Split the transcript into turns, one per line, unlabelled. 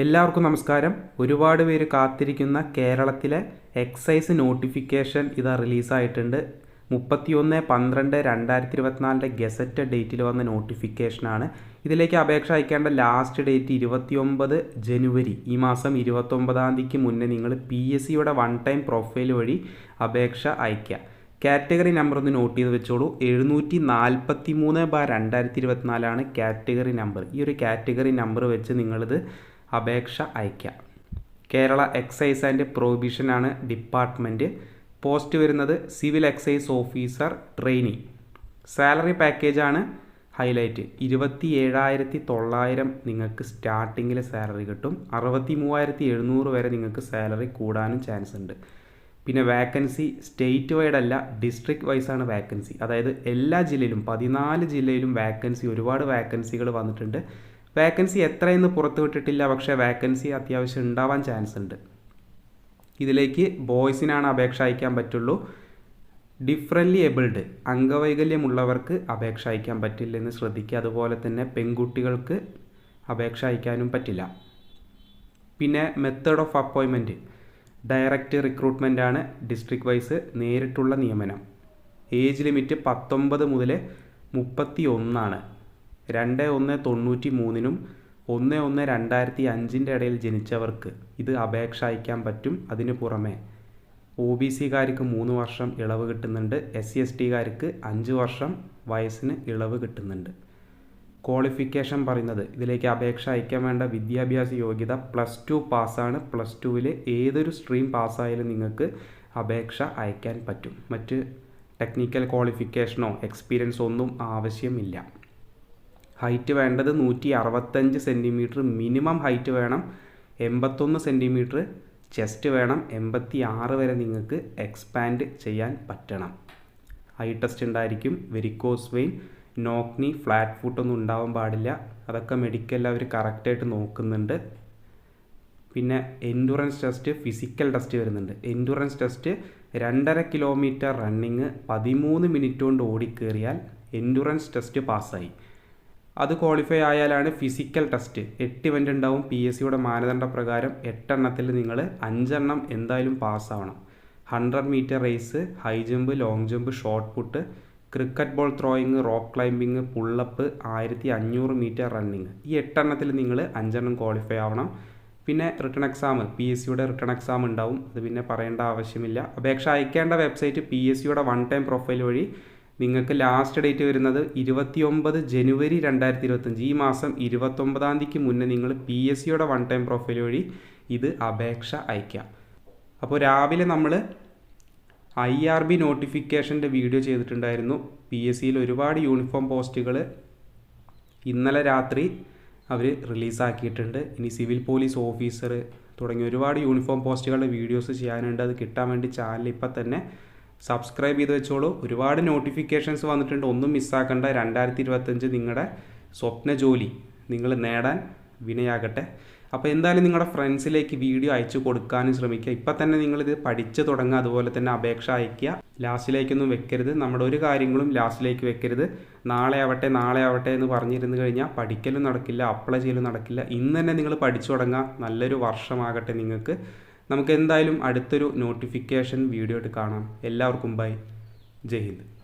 എല്ലാവർക്കും നമസ്കാരം. ഒരുപാട് പേര് കാത്തിരിക്കുന്ന കേരളത്തിലെ എക്സൈസ് നോട്ടിഫിക്കേഷൻ ഇതാ റിലീസായിട്ടുണ്ട് മുപ്പത്തിയൊന്ന് പന്ത്രണ്ട് രണ്ടായിരത്തി ഇരുപത്തിനാലിന്റെ ഗസറ്റ് ഡേറ്റിൽ വന്ന നോട്ടിഫിക്കേഷനാണ് ഇതിലേക്ക് അപേക്ഷ അയക്കേണ്ട ലാസ്റ്റ് ഡേറ്റ് ഇരുപത്തിയൊമ്പത് ജനുവരി. ഈ മാസം ഇരുപത്തൊമ്പതാം തീയതിക്ക് മുന്നേ നിങ്ങൾ പി എസ് സിയുടെ വൺ ടൈം പ്രൊഫൈൽ വഴി അപേക്ഷ അയയ്ക്കുക. കാറ്റഗറി നമ്പർ ഒന്ന് നോട്ട് ചെയ്ത് വെച്ചോളൂ. എഴുന്നൂറ്റി നാൽപ്പത്തി മൂന്ന് ബാർ രണ്ടായിരത്തി ഇരുപത്തിനാലാണ് കാറ്റഗറി നമ്പർ ഈ ഒരു കാറ്റഗറി നമ്പർ വെച്ച് നിങ്ങളിത് അപേക്ഷ അയയ്ക്കാം. കേരള എക്സൈസ് ആൻഡ് പ്രൊഹിബിഷനാണ് ഡിപ്പാർട്ട്മെന്റ് പോസ്റ്റ് വരുന്നത് civil excise officer trainee. Salary പാക്കേജാണ് ഹൈലൈറ്റ്. ഇരുപത്തി ഏഴായിരത്തി തൊള്ളായിരം നിങ്ങൾക്ക് സ്റ്റാർട്ടിങ്ങിൽ സാലറി കിട്ടും. അറുപത്തി മൂവായിരത്തി എഴുന്നൂറ് വരെ നിങ്ങൾക്ക് സാലറി കൂടാനും ചാൻസ് ഉണ്ട്. പിന്നെ വാക്കൻസി സ്റ്റേറ്റ് വൈഡ് അല്ല ഡിസ്ട്രിക്ട് വൈസാണ് വാക്കൻസി. അതായത് എല്ലാ ജില്ലയിലും പതിനാല് ജില്ലയിലും വാക്കൻസി ഒരുപാട് വാക്കൻസികൾ വന്നിട്ടുണ്ട്. വാക്കൻസി എത്രയെന്ന് പുറത്തുവിട്ടിട്ടില്ല പക്ഷേ വേക്കൻസി അത്യാവശ്യം ഉണ്ടാവാൻ ചാൻസ് ഉണ്ട്. ഇതിലേക്ക് ബോയ്സിനാണ് അപേക്ഷ അയക്കാൻ പറ്റുള്ളൂ. ഡിഫറന്റ്ലി എബിൾഡ് അംഗവൈകല്യമുള്ളവർക്ക് അപേക്ഷ അയക്കാൻ പറ്റില്ലെന്ന് ശ്രദ്ധിക്കുക. അതുപോലെ തന്നെ പെൺകുട്ടികൾക്ക് അപേക്ഷ അയക്കാനും പറ്റില്ല. പിന്നെ മെത്തേഡ് ഓഫ് അപ്പോയിൻമെന്റ് ഡയറക്റ്റ് റിക്രൂട്ട്മെന്റ് ആണ് ഡിസ്ട്രിക്ട് വൈസ് നേരിട്ടുള്ള നിയമനം. ഏജ് ലിമിറ്റ് പത്തൊമ്പത് മുതൽ മുപ്പത്തി ഒന്നാണ് രണ്ട് ഒന്ന് തൊണ്ണൂറ്റി മൂന്നിനും ഒന്ന് ഒന്ന് രണ്ടായിരത്തി അഞ്ചിന്റെ ഇടയിൽ ജനിച്ചവർക്ക് ഇത് അപേക്ഷ അയക്കാൻ പറ്റും അതിന് പുറമെ. ഒ ബി സിക്കാർക്ക് മൂന്ന് വർഷം ഇളവ് കിട്ടുന്നുണ്ട്. എസ് സി എസ് ടിക്കാർക്ക് അഞ്ച് വർഷം വയസ്സിന് ഇളവ് കിട്ടുന്നുണ്ട്. ക്വാളിഫിക്കേഷൻ പറയുന്നത് ഇതിലേക്ക് അപേക്ഷ അയക്കാൻ വേണ്ട വിദ്യാഭ്യാസ യോഗ്യത പ്ലസ് ടു പാസ്സാണ്. പ്ലസ് ടുവിൽ ഏതൊരു സ്ട്രീം പാസ്സായാലും നിങ്ങൾക്ക് അപേക്ഷ അയക്കാൻ പറ്റും. മറ്റ് ടെക്നിക്കൽ ക്വാളിഫിക്കേഷനോ എക്സ്പീരിയൻസോ ഒന്നും ആവശ്യമില്ല. ഹൈറ്റ് വേണ്ടത് നൂറ്റി അറുപത്തഞ്ച് സെന്റിമീറ്റർ മിനിമം ഹൈറ്റ് വേണം എൺപത്തൊന്ന് സെന്റിമീറ്റർ ചെസ്റ്റ് വേണം എൺപത്തി ആറ് വരെ നിങ്ങൾക്ക് എക്സ്പാൻഡ് ചെയ്യാൻ പറ്റണം. ഹൈ ടെസ്റ്റ് ഉണ്ടായിരിക്കും varicose vein knock knee flat ഫുട്ടൊന്നും ഉണ്ടാവാൻ പാടില്ല. അതൊക്കെ മെഡിക്കലിൽ അവർ കറക്റ്റായിട്ട് നോക്കുന്നുണ്ട്. പിന്നെ എൻഡുറൻസ് ടെസ്റ്റ് ഫിസിക്കൽ ടെസ്റ്റ് വരുന്നുണ്ട്. എൻഡുറൻസ് ടെസ്റ്റ് രണ്ടര കിലോമീറ്റർ റണ്ണിങ് പതിമൂന്ന് മിനിറ്റ് കൊണ്ട് ഓടിക്കേറിയാൽ എൻഡുറൻസ് ടെസ്റ്റ് പാസ്സായി അത് ക്വാളിഫൈ ആയാലാണ് ഫിസിക്കൽ ടെസ്റ്റ് എട്ട് ഇവന്റ് ഉണ്ടാവും. പി എസ് സിയുടെ മാനദണ്ഡ പ്രകാരം എട്ടെണ്ണത്തിൽ നിങ്ങൾ അഞ്ചെണ്ണം എന്തായാലും പാസ്സാവണം hundred metre race high jump long jump shot put cricket ball throwing rock climbing pull up ആയിരത്തി അഞ്ഞൂറ് മീറ്റർ റണ്ണിങ് ഈ എട്ടെണ്ണത്തിൽ നിങ്ങൾ അഞ്ചെണ്ണം ക്വാളിഫൈ ആവണം. പിന്നെ റിട്ടേൺ എക്സാം പി എസ് സിയുടെ റിട്ടേൺ എക്സാം ഉണ്ടാവും. അത് പിന്നെ പറയേണ്ട ആവശ്യമില്ല. അപേക്ഷ അയക്കേണ്ട വെബ്സൈറ്റ് പി എസ് സിയുടെ വൺ ടൈം പ്രൊഫൈൽ വഴി നിങ്ങൾക്ക് ലാസ്റ്റ് ഡേറ്റ് വരുന്നത് ഇരുപത്തിയൊമ്പത് ജനുവരി രണ്ടായിരത്തി ഇരുപത്തഞ്ച് ഈ മാസം ഇരുപത്തൊമ്പതാം തീയതിക്ക് മുന്നേ നിങ്ങൾ പി എസ് സിയുടെ വൺ ടൈം പ്രൊഫൈൽ വഴി ഇത് അപേക്ഷ അയയ്ക്കാം. അപ്പോൾ രാവിലെ നമ്മൾ ഐ ആർ ബി നോട്ടിഫിക്കേഷന്റെ വീഡിയോ ചെയ്തിട്ടുണ്ടായിരുന്നു. പി എസ് സിയിൽ ഒരുപാട് യൂണിഫോം പോസ്റ്റുകൾ ഇന്നലെ രാത്രി അവർ റിലീസാക്കിയിട്ടുണ്ട് ഇനി സിവിൽ പോലീസ് ഓഫീസർ തുടങ്ങി ഒരുപാട് യൂണിഫോം പോസ്റ്റുകളുടെ വീഡിയോസ് ചെയ്യാനുണ്ട്. അത് കിട്ടാൻ വേണ്ടി ചാനൽ ഇപ്പം തന്നെ സബ്സ്ക്രൈബ് ചെയ്ത് വെച്ചോളൂ. ഒരുപാട് നോട്ടിഫിക്കേഷൻസ് വന്നിട്ടുണ്ട്. ഒന്നും മിസ്സാക്കണ്ട രണ്ടായിരത്തി ഇരുപത്തഞ്ച് നിങ്ങളുടെ സ്വപ്ന ജോലി നിങ്ങൾ നേടാൻ വിനയാകട്ടെ. അപ്പോൾ എന്തായാലും നിങ്ങളുടെ ഫ്രണ്ട്സിലേക്ക് വീഡിയോ അയച്ചു കൊടുക്കാനും ശ്രമിക്കുക. ഇപ്പം തന്നെ നിങ്ങളിത് പഠിച്ചു തുടങ്ങുക. അതുപോലെ തന്നെ അപേക്ഷ അയയ്ക്കുക. ലാസ്റ്റിലേക്കൊന്നും വെക്കരുത്. നമ്മുടെ ഒരു കാര്യങ്ങളും ലാസ്റ്റിലേക്ക് വെക്കരുത്. നാളെ ആവട്ടെ നാളെ ആവട്ടെ എന്ന് പറഞ്ഞിരുന്നു കഴിഞ്ഞാൽ പഠിക്കലും നടക്കില്ല അപ്ലൈ ചെയ്യലും നടക്കില്ല. ഇന്ന് തന്നെ നിങ്ങൾ പഠിച്ചു തുടങ്ങുക നല്ലൊരു വർഷമാകട്ടെ നിങ്ങൾക്ക്. നമുക്ക് എന്തായാലും അടുത്തൊരു നോട്ടിഫിക്കേഷൻ വീഡിയോ ആയിട്ട് കാണാം. എല്ലാവർക്കും ബൈ ജയ് ഹിന്ദ്.